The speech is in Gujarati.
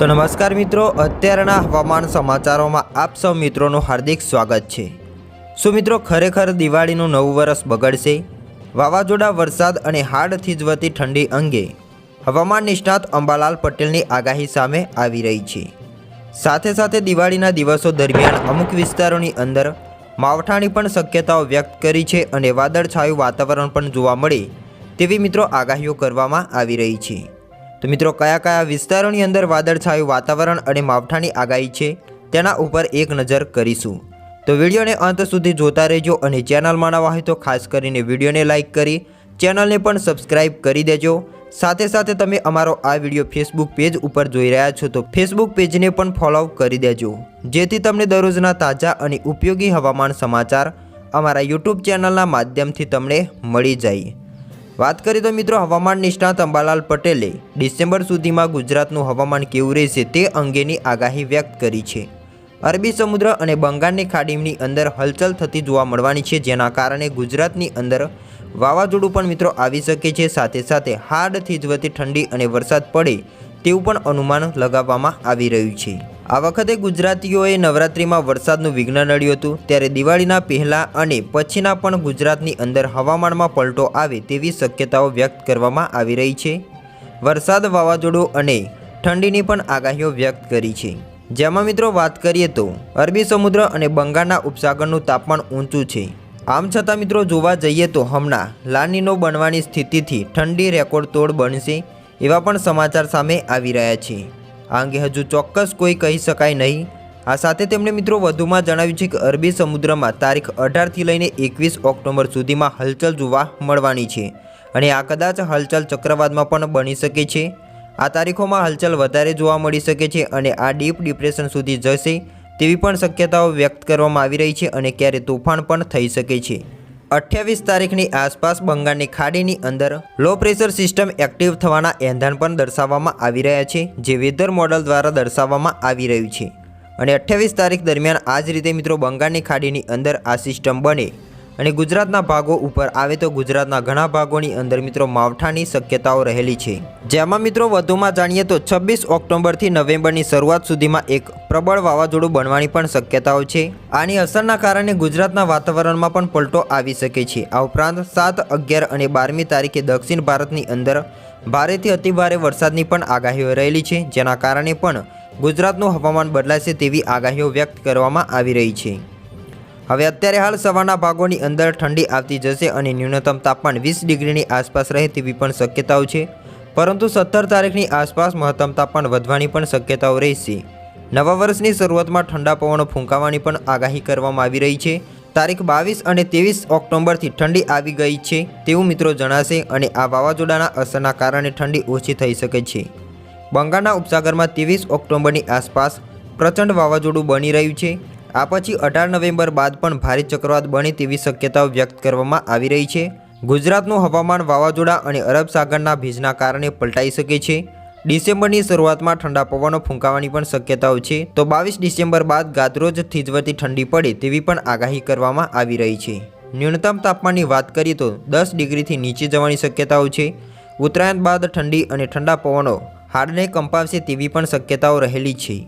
તો નમસ્કાર મિત્રો, અત્યારના હવામાન સમાચારોમાં આપ સૌ મિત્રોનું હાર્દિક સ્વાગત છે. શું મિત્રો ખરેખર દિવાળીનું નવું વર્ષ બગડશે? વાવાઝોડા, વરસાદ અને હાડ થીજવતી ઠંડી અંગે હવામાન નિષ્ણાત અંબાલાલ પટેલની આગાહી સામે આવી રહી છે. સાથે સાથે દિવાળીના દિવસો દરમિયાન અમુક વિસ્તારોની અંદર માવઠાની પણ શક્યતાઓ વ્યક્ત કરી છે અને વાદળછાયું વાતાવરણ પણ જોવા મળે તેવી મિત્રો આગાહીઓ કરવામાં આવી રહી છે. તો મિત્રો, કયા કયા વિસ્તારોની અંદર વાદળછાયું વાતાવરણ અને માવઠાની આગાહી છે, તેના ઉપર એક નજર કરીશું. તો વિડીયોને અંત સુધી જોતા રહેજો અને ચેનલમાં નવા હોય તો ખાસ કરીને વિડીયોને લાઇક કરી, ચેનલને પણ સબસ્ક્રાઇબ કરી દેજો. સાથે સાથે તમે અમારો આ વીડિયો ફેસબુક પેજ ઉપર જોઈ રહ્યા છો તો ફેસબુક પેજને પણ ફોલો કરી દેજો. જેથી તમને દરરોજના તાજા અને ઉપયોગી હવામાન સમાચાર અમારા યુટ્યુબ ચેનલના માધ્યમથી તમને મળી જાય. વાત કરીએ તો મિત્રો હવામાન નિષ્ણાત અંબાલાલ પટેલે ડિસેમ્બર સુધીમાં ગુજરાતનું હવામાન કેવું રહેશે તે અંગેની આગાહી વ્યક્ત કરી છે. અરબી સમુદ્ર અને બંગાળની ખાડીની અંદર હલચલ થતી જોવા મળવાની છે, જેના કારણે ગુજરાતની અંદર વાવાઝોડું પણ મિત્રો આવી શકે છે. સાથે સાથે હાડ, થીજવતી ઠંડી અને વરસાદ પડે તેવું પણ અનુમાન લગાવવામાં આવી રહ્યું છે. આ વખતે ગુજરાતીઓએ નવરાત્રિમાં વરસાદનું વિઘ્ન નડ્યું હતું, ત્યારે દિવાળીના પહેલાં અને પછીના પણ ગુજરાતની અંદર હવામાનમાં પલટો આવે તેવી શક્યતાઓ વ્યક્ત કરવામાં આવી રહી છે. વરસાદ વાવાઝોડું અને ઠંડીની પણ આગાહીઓ વ્યક્ત કરી છે. જેમાં મિત્રો વાત કરીએ તો, અરબી સમુદ્ર અને બંગાળના ઉપસાગરનું તાપમાન ઊંચું છે. આમ છતાં મિત્રો જોવા જઈએ તો હમણાં લાનીનો બનવાની સ્થિતિથી ઠંડી રેકોર્ડ તોડ બનશે, એવા પણ સમાચાર સામે આવી રહ્યા છે. આ અંગે હજુ ચોક્કસ કોઈ કહી શકાય નહીં. આ સાથે તેમણે મિત્રો વધુમાં જણાવ્યું છે કે અરબી સમુદ્રમાં તારીખ અઢારથી લઈને એકવીસ ઓક્ટોબર સુધીમાં હલચલ જોવા મળવાની છે અને આ કદાચ હલચલ ચક્રવાતમાં પણ બની શકે છે. આ તારીખોમાં હલચલ વધારે જોવા મળી શકે છે અને આ ડીપ ડિપ્રેશન સુધી જશે તેવી પણ શક્યતાઓ વ્યક્ત કરવામાં આવી રહી છે અને ક્યારે તોફાન પણ થઈ શકે છે. અઠ્યાવીસ તારીખની આસપાસ બંગાળની ખાડીની અંદર લો પ્રેશર સિસ્ટમ એક્ટિવ થવાના એંધાણ પણ દર્શાવવામાં આવી રહ્યા છે, જે વેધર મોડલ દ્વારા દર્શાવવામાં આવી રહ્યું છે. અને અઠ્યાવીસ તારીખ દરમિયાન આ જ રીતે મિત્રો બંગાળની ખાડીની અંદર આ સિસ્ટમ બને. અને ગુજરાતના ભાગો ઉપર આવે તો ગુજરાતના ઘણા ભાગોની અંદર મિત્રો માવઠાની શક્યતાઓ રહેલી છે. જેમાં મિત્રો વધુમાં જાણીએ તો છવ્વીસ ઓક્ટોબરથી નવેમ્બરની શરૂઆત સુધીમાં એક પ્રબળ વાવાઝોડું બનવાની પણ શક્યતાઓ છે. આની અસરના કારણે ગુજરાતના વાતાવરણમાં પણ પલટો આવી શકે છે. આ ઉપરાંત સાત, અગિયાર અને બારમી તારીખે દક્ષિણ ભારતની અંદર ભારેથી અતિભારે વરસાદની પણ આગાહીઓ રહેલી છે, જેના કારણે પણ ગુજરાતનું હવામાન બદલાશે તેવી આગાહીઓ વ્યક્ત કરવામાં આવી રહી છે. હવે અત્યારે હાલ સવારના ભાગોની અંદર ઠંડી આવતી જશે અને ન્યૂનતમ તાપમાન વીસ ડિગ્રીની આસપાસ રહે તેવી પણ શક્યતાઓ છે. પરંતુ સત્તર તારીખની આસપાસ મહત્તમ તાપમાન વધવાની પણ શક્યતાઓ રહેશે. નવા વર્ષની શરૂઆતમાં ઠંડા પવનો ફૂંકાવાની પણ આગાહી કરવામાં આવી રહી છે. તારીખ બાવીસ અને ત્રેવીસ ઓક્ટોબરથી ઠંડી આવી ગઈ છે તેવું મિત્રો જણાશે અને આ વાવાઝોડાના અસરના કારણે ઠંડી ઓછી થઈ શકે છે. બંગાળના ઉપસાગરમાં ત્રેવીસ ઓક્ટોબરની આસપાસ પ્રચંડ વાવાઝોડું બની રહ્યું છે. આ પછી અઢાર નવેમ્બર બાદ પણ ભારે ચક્રવાત બને તેવી શક્યતાઓ વ્યક્ત કરવામાં આવી રહી છે. ગુજરાતનું હવામાન વાવાઝોડા અને અરબ સાગરના ભેજના કારણે પલટાઈ શકે છે. ડિસેમ્બરની શરૂઆતમાં ઠંડા પવનો ફૂંકાવાની પણ શક્યતાઓ છે. તો બાવીસ ડિસેમ્બર બાદ ગાદરોજ થીજવતી ઠંડી પડે તેવી પણ આગાહી કરવામાં આવી રહી છે. ન્યૂનતમ તાપમાનની વાત કરીએ તો દસ ડિગ્રીથી નીચે જવાની શક્યતાઓ છે. ઉત્તરાયણ બાદ ઠંડી અને ઠંડા પવનો હાડને કંપાવશે તેવી પણ શક્યતાઓ રહેલી છે.